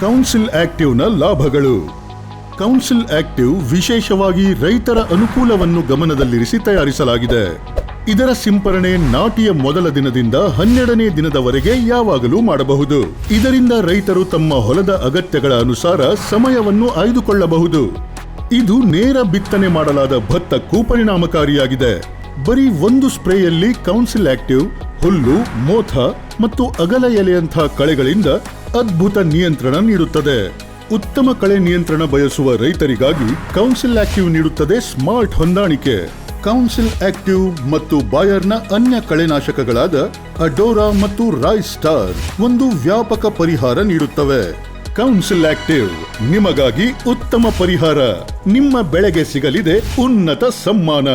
Council ಆಕ್ಟಿವ್ನ ಲಾಭಗಳು. Council active ವಿಶೇಷವಾಗಿ ರೈತರ ಅನುಕೂಲವನ್ನು ಗಮನದಲ್ಲಿರಿಸಿ ತಯಾರಿಸಲಾಗಿದೆ. ಇದರ ಸಿಂಪರಣೆ ನಾಟಿಯ ಮೊದಲ ದಿನದಿಂದ ಹನ್ನೆರಡನೇ ದಿನದವರೆಗೆ ಯಾವಾಗಲೂ ಮಾಡಬಹುದು. ಇದರಿಂದ ರೈತರು ತಮ್ಮ ಹೊಲದ ಅಗತ್ಯಗಳ ಅನುಸಾರ ಸಮಯವನ್ನು ಆಯ್ದುಕೊಳ್ಳಬಹುದು. ಇದು ನೇರ ಬಿತ್ತನೆ ಮಾಡಲಾದ ಭತ್ತಕ್ಕೂ ಪರಿಣಾಮಕಾರಿಯಾಗಿದೆ. ಬರೀ ಒಂದು ಸ್ಪ್ರೇಯಲ್ಲಿ ಕೌನ್ಸಿಲ್ ಆಕ್ಟಿವ್, ಹುಲ್ಲು, ಮೋಥ ಮತ್ತು ಅಗಲ ಎಲೆಯಂಥ ಕಳೆಗಳಿಂದ ಅದ್ಭುತ ನಿಯಂತ್ರಣ ನೀಡುತ್ತದೆ. ಉತ್ತಮ ಕಳೆ ನಿಯಂತ್ರಣ ಬಯಸುವ ರೈತರಿಗಾಗಿ ಕೌನ್ಸಿಲ್ ಆಕ್ಟಿವ್ ನೀಡುತ್ತದೆ ಸ್ಮಾರ್ಟ್ ಹೊಂದಾಣಿಕೆ. ಕೌನ್ಸಿಲ್ ಆಕ್ಟಿವ್ ಮತ್ತು ಬಾಯರ್ನ ಅನ್ಯ ಕಳೆನಾಶಕಗಳಾದ ಅಡೋರಾ ಮತ್ತು ರಾಯ್ ಸ್ಟಾರ್ ಒಂದು ವ್ಯಾಪಕ ಪರಿಹಾರ ನೀಡುತ್ತವೆ. ಕೌನ್ಸಿಲ್ ಆಕ್ಟಿವ್, ನಿಮಗಾಗಿ ಉತ್ತಮ ಪರಿಹಾರ. ನಿಮ್ಮ ಬೆಳೆಗೆ ಸಿಗಲಿದೆ ಉನ್ನತ ಸಮ್ಮಾನ.